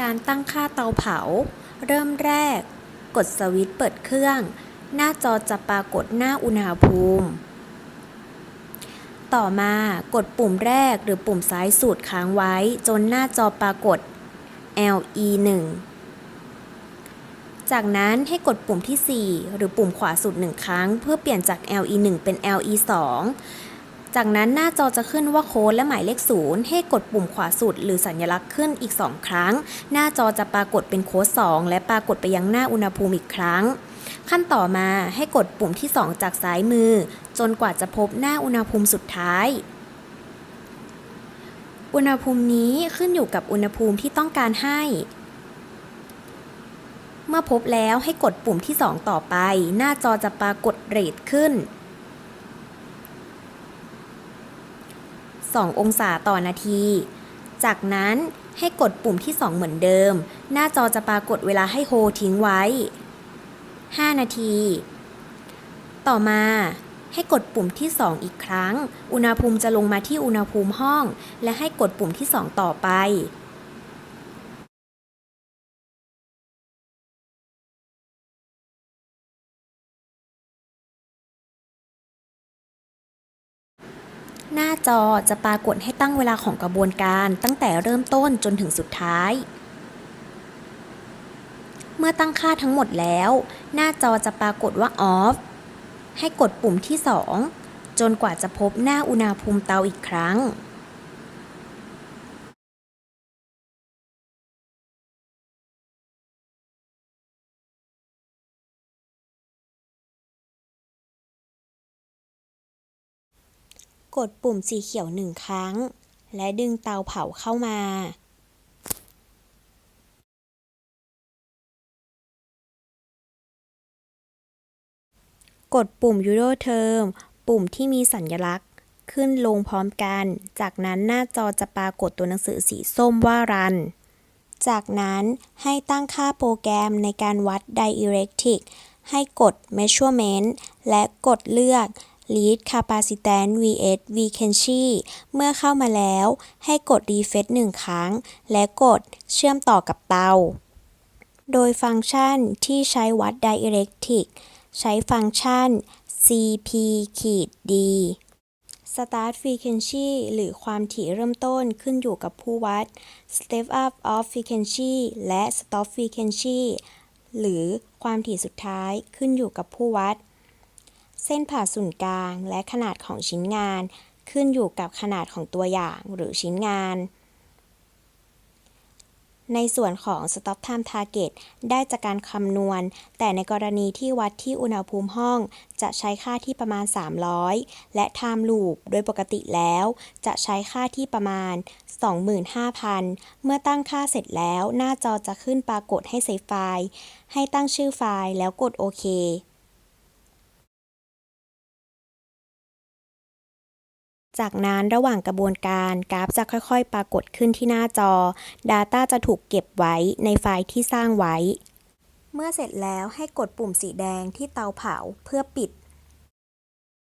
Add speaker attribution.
Speaker 1: การตั้งค่าเตาเผา เริ่มแรก กดสวิตช์เปิดเครื่อง หน้าจอจะปรากฏหน้าอุณหภูมิ ต่อมากดปุ่มแรกหรือปุ่มซ้ายสุดค้างไว้ จนหน้าจอปรากฏ LE 1 จากนั้นให้กดปุ่มที่ 4 หรือปุ่มขวาสุดหนึ่งครั้ง เพื่อเปลี่ยนจาก LE 1 เป็น LE 2 จากนั้นหน้าจอจะขึ้นว่าโค้ดและหมายเลข 0 ให้กดปุ่มขวาสุด หรือสัญลักษณ์ขึ้นอีก 2 ครั้ง หน้าจอจะปรากฏเป็นโค้ด 2 และปรากฏไปยังหน้าอุณหภูมิอีกครั้ง ขั้นต่อมาให้กดปุ่มที่ 2 จากซ้ายมือ จนกว่าจะพบหน้าอุณหภูมิสุดท้าย อุณหภูมินี้ขึ้นอยู่กับอุณหภูมิที่ต้องการให้ เมื่อพบแล้วให้กดปุ่มที่ 2 ต่อไป หน้าจอจะปรากฏเรทขึ้น 2 องศาต่อนาที จากนั้นให้กดปุ่มที่ 2 เหมือนเดิม หน้าจอจะปรากฏเวลาให้โฮทิ้งไว้ 5 นาที ต่อมาให้กดปุ่มที่ 2 อีกครั้ง อุณหภูมิจะลงมาที่อุณหภูมิห้อง และให้กดปุ่มที่ 2 ต่อไป หน้าจอจะปรากฏให้ตั้งเวลาของกระบวนการตั้งแต่เริ่มต้นจนถึงสุดท้าย เมื่อตั้งค่าทั้งหมดแล้ว หน้าจอจะปรากฏว่า off ให้กดปุ่มที่ 2 จนกว่าจะพบหน้าอุณหภูมิเตาอีกครั้ง กดปุ่มสีเขียวหนึ่งครั้ง และดึงเตาเผาเข้ามากดปุ่ม Euro Term ปุ่มที่มีสัญลักษณ์ ขึ้นลงพร้อมกัน จากนั้นหน้าจอจะปรากฏตัวหนังสือสีส้มว่า Run จากนั้นให้ตั้งค่าโปรแกรมในการวัด Dielectric ให้กด Measurement และกดเลือก Lead Capacitance vs Vacancy เมื่อเข้ามาแล้ว ให้กด Refresh หนึ่งครั้ง และกดเชื่อมต่อกับเตา โดยฟังก์ชันที่ใช้วัด Dielectric ใช้ฟังก์ชัน cp-d Start Frequency หรือความถี่เริ่มต้นขึ้นอยู่กับผู้วัด Step up of Frequency และ Stop Frequency หรือความถี่สุดท้ายขึ้นอยู่กับผู้วัด เส้นผ่าศูนย์กลางและขนาดของชิ้นงาน ขึ้นอยู่กับขนาดของตัวอย่างหรือชิ้นงาน ในส่วนของ Stop Time Target ได้จากการคำนวณ แต่ในกรณีที่วัดที่อุณหภูมิห้อง จะใช้ค่าที่ประมาณ 300 และ Time Loop โดยปกติแล้ว จะใช้ค่าที่ประมาณ 25,000 เมื่อตั้งค่าเสร็จแล้ว หน้าจอจะขึ้นปรากฏให้เซฟไฟล์ ให้ตั้งชื่อไฟล์แล้วกดโอเค จากนั้นระหว่างกระบวนการกราฟจะค่อยๆ ปรากฏขึ้นที่หน้าจอ Data จะถูกเก็บไว้ในไฟล์ที่สร้างไว้ เมื่อเสร็จแล้วให้กดปุ่มสีแดงที่เตาเผาเพื่อปิด